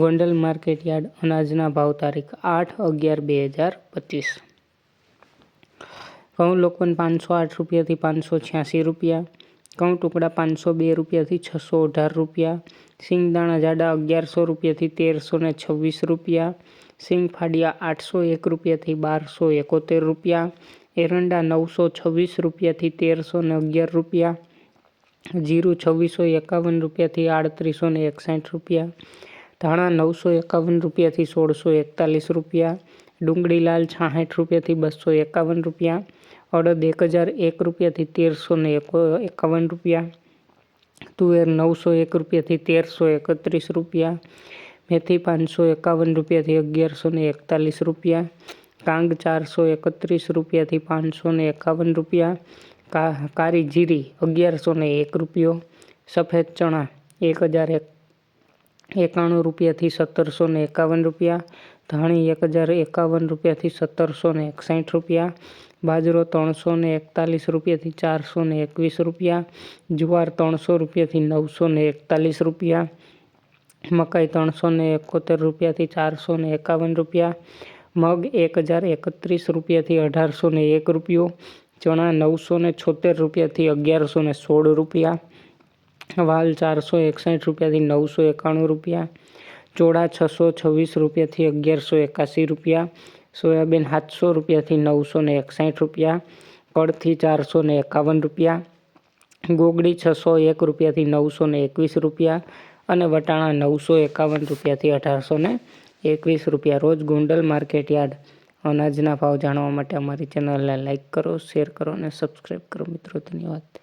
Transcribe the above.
Gondal market yard અનાજના ભાવ તારીખ આઠ અગિયાર બે હજાર પચીસ. ઘઉં લોકવન પાંચસો આઠ રૂપિયાથી પાંચસો છ્યાસી રૂપિયા, ઘઉં ટુકડા પાંચસો બે રૂપિયાથી છસો અઢાર રૂપિયા, સિંગદાણા જાડા અગિયારસો રૂપિયાથી તેરસો ને છવ્વીસ રૂપિયા, સિંગ ફાડિયા આઠસો એક રૂપિયાથી બારસો એકોતેર રૂપિયા, એરંડા નવસો છવ્વીસ રૂપિયાથી તેરસો ને અગિયાર રૂપિયા, જીરું છવ્વીસો એકાવન રૂપિયાથી આડત્રીસો ને એકસાઠ રૂપિયા ધાણા નવસો એકાવન રૂપિયાથી સોળસો એકતાલીસ રૂપિયા, ડુંગળી લાલ છાસઠ રૂપિયાથી બસો એકાવન રૂપિયા, અડદ એક હજાર એક રૂપિયાથી તેરસો ને એકાવન રૂપિયા, તુવેર નવસો એક રૂપિયાથી તેરસો એકત્રીસ રૂપિયા, મેથી પાંચસો એકાવન રૂપિયાથી અગિયારસો ને એકતાલીસ રૂપિયા કાંગ ચારસો એકત્રીસ રૂપિયાથી પાંચસો ને એકાવન રૂપિયા કા કારી જીરી અગિયારસો ને એક રૂપિયો, સફેદ ચણા એક હજાર એક એકાણું રૂપિયાથી સત્તરસો ને એકાવન રૂપિયા, ધાણી એક હજાર એકાવન રૂપિયાથી સત્તરસો ને એકસાઠ રૂપિયા, બાજરો ત્રણસો ને એકતાલીસ રૂપિયાથી ચારસો ને એકવીસ રૂપિયા, જુવાર ત્રણસો રૂપિયાથી નવસો ને એકતાલીસ રૂપિયા, મકાઈ ત્રણસો ને એકોતેર રૂપિયાથી ચારસો ને એકાવન રૂપિયા, મગ એક હજાર એકત્રીસ રૂપિયાથી અઢારસો ને એક રૂપિયો, ચણા નવસો ને છોતેર રૂપિયાથી અગિયારસો ને સોળ રૂપિયા વાલ ચારસો એકસઠ રૂપિયાથી નવસો એકાણું રૂપિયા ચોળા છસો છવ્વીસ રૂપિયાથી અગિયારસો એકાસી રૂપિયા, સોયાબીન સાતસો રૂપિયાથી નવસો ને એકસાઠ રૂપિયા, કળથી ચારસો ને એકાવન રૂપિયા, ગોગડી છસો એક રૂપિયાથી નવસો ને એકવીસ રૂપિયા અને વટાણા નવસો એકાવન રૂપિયાથી અઢારસો ને એકવીસ રૂપિયા. રોજ ગુંડલ માર્કેટ યાર્ડ. અનાજના ભાવ જાણવા માટે અમારી ચેનલને લાઇક કરો, શેર કરો અને સબસ્ક્રાઈબ કરો મિત્રો. ધન્યવાદ.